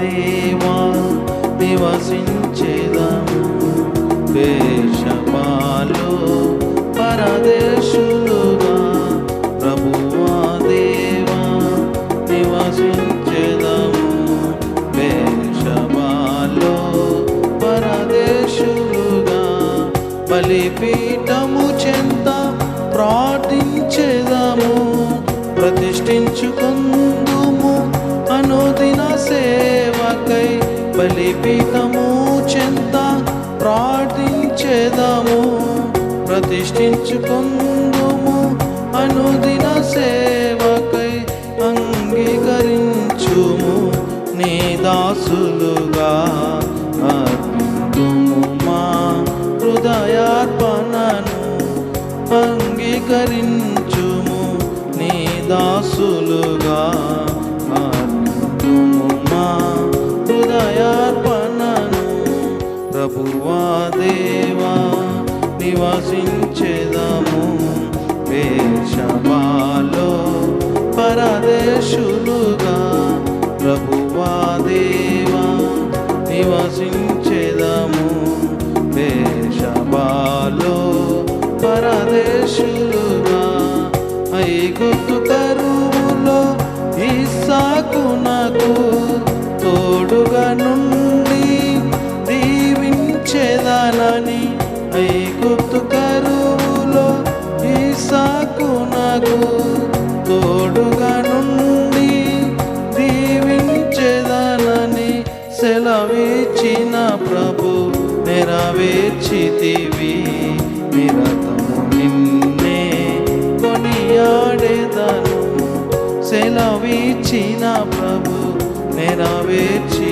దేవా నివసించేదము దేశమాలో పరదేశులుగా ప్రభువా దేవా నివసించేదము దేశమాలో పరదేశులుగా బలిపీఠము చెంత ప్రార్థించేదము. ప్రతిష్ఠించుకుందుము అనుదిన సే బలిపీఠము చెంత ప్రార్థించేదము. ప్రతిష్ఠించుకుందుము. అనుదిన సేవకై అంగీకరించుము. నీ దాసులుగా దేవా నివసించేదము వేషమాలో పరదేశులుగా. ప్రభువా దేవా నివసించేదము వేషమాలో పరదేశులుగా. ఐగుప్తు కరువులో ఇస్సాకునకు తోడుగా నుండి దీవించేదానని ఐగుప్తు కరువులో నాకు తోడుగా నుండి దీవించేదానని సెలవిచ్చిన ప్రభు నెరవేర్చితివి. నిరతము నిన్నే కొనియాడేదాను. సెలవిచ్చిన ప్రభు నెరవేర్చి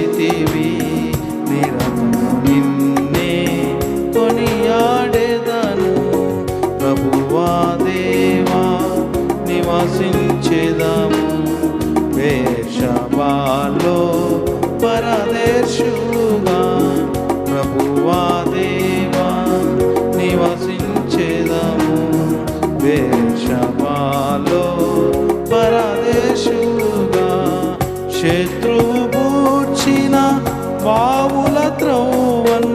నివాసించేదాము వేషబాలో పరదేశుగా ప్రభువా దేవా నివసించేదాము. వేషబాలో పరదేశుగా శత్రువు పూర్చిన బావుల త్రోవన్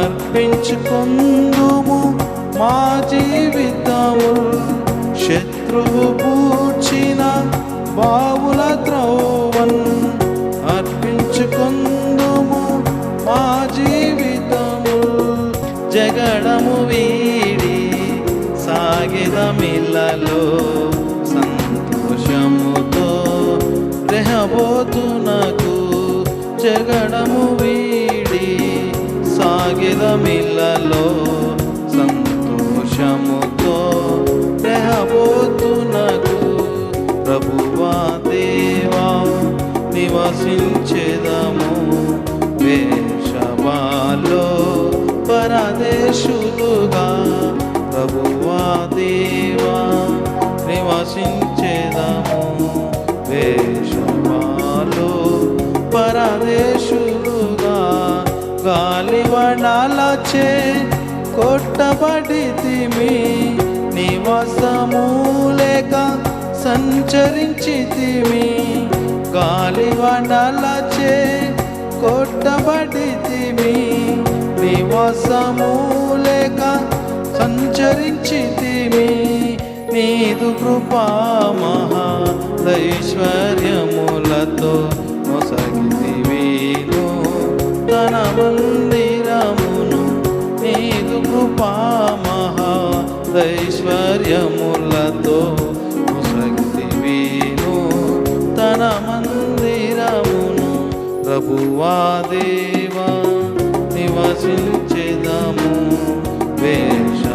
అర్పించుకుందుము మా జీవితము శత్రువు నీళ్ళలో సంతోషముతో రెహబోతునకు జగడము వీడి సాగిదమిల్లలో సంతోషముతో రెహబోతునకు ప్రభువా దేవా నివసించేదము వేషమాలో పరదేశులుగా ప్రభువా దేవా. నివసించేదము వేషమాలో పరదేశులుగా గాలివనాలచే కొట్టబడితిమి నివాసము లేక సంచరించితిమి గాలివనాలచే కొట్టబడితిమి నివాసము లేక సంచరించితిమి నీదు కృపా మహాదైశ్వర్యములతో మొసగితివీను. తన మందిరమును నీదు కృపా మహాదైశ్వర్యములతో మొసగితివీను. తన మందిరమును ప్రభువా దేవా నివసించేదము. వేష